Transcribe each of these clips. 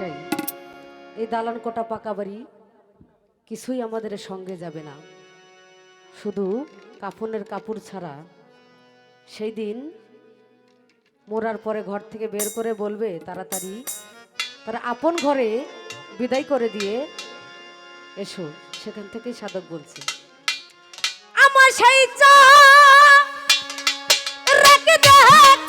একটাই এই দালান কোটা পাকা বাড়ি, কিছুই আমাদের সঙ্গে যাবে না। শুধু কাফনের কাপড় ছাড়া। সেই দিন মোরার পরে ঘর থেকে বের করে বলবে তাড়াতাড়ি, তারা আপন ঘরে বিদায় করে দিয়ে এসো। সেখান থেকেই সাধক বলছে, আমার সেই চা রেখে দেখতে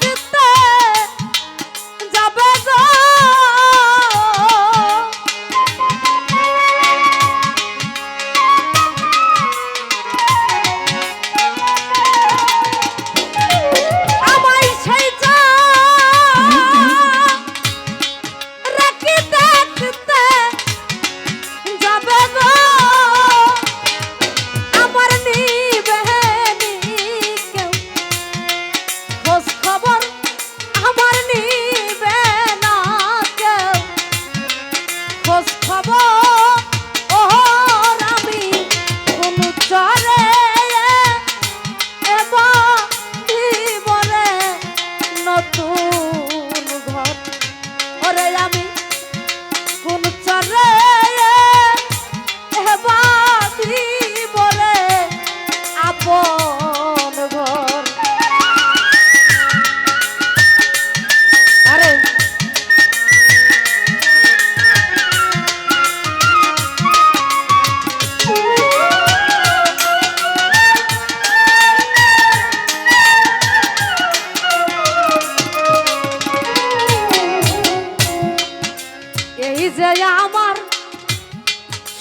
যে আমার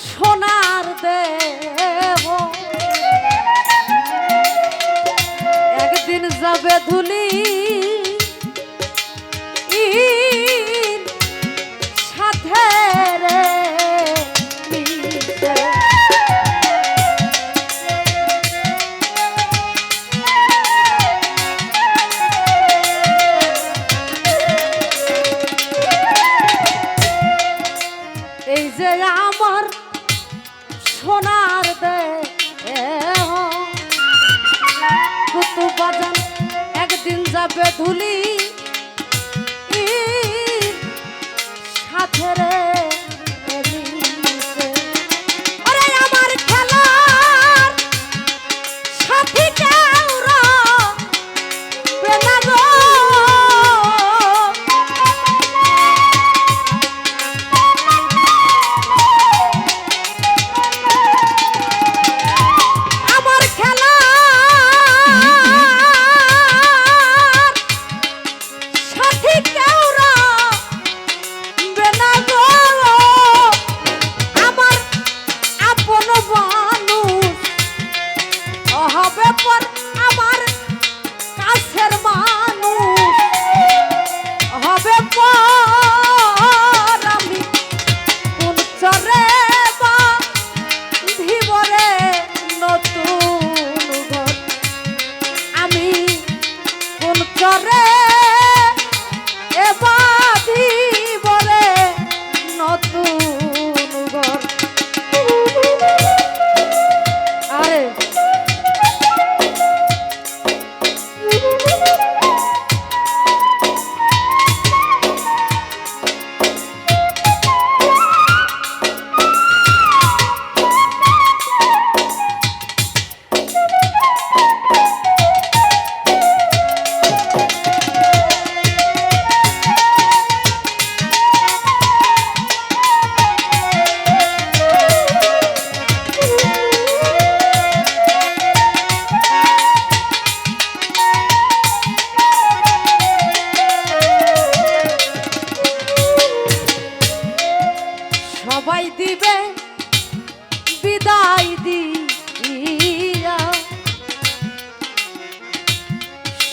সোনার দেব একদিন যাবে ধুলি ধুলি সাথী কেউ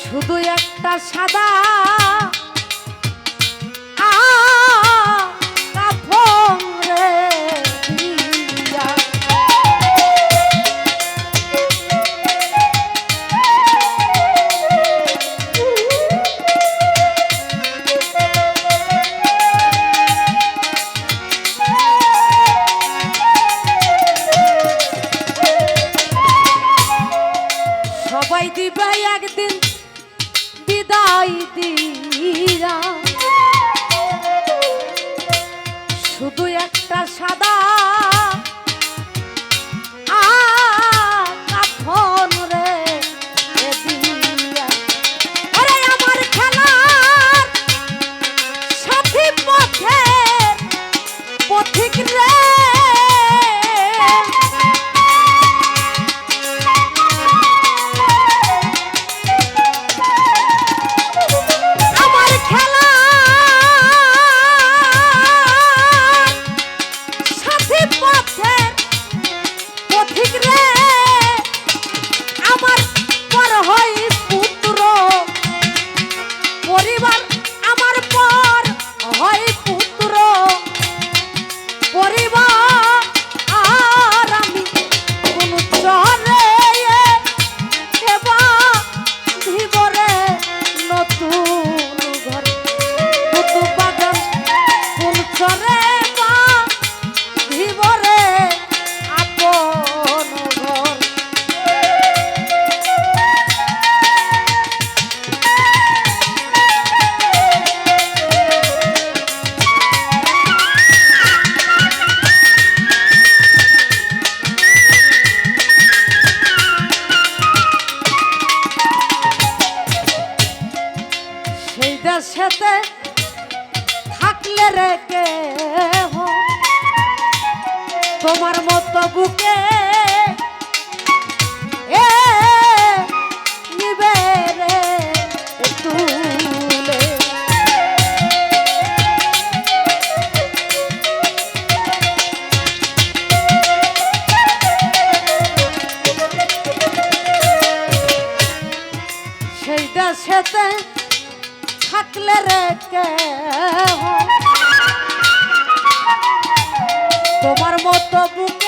শুধু একটা সাদা রে রে তোমার মতো বুকে এ নিবে সেইটা সেতে থাকলে রে কে তোমার মতো বুকে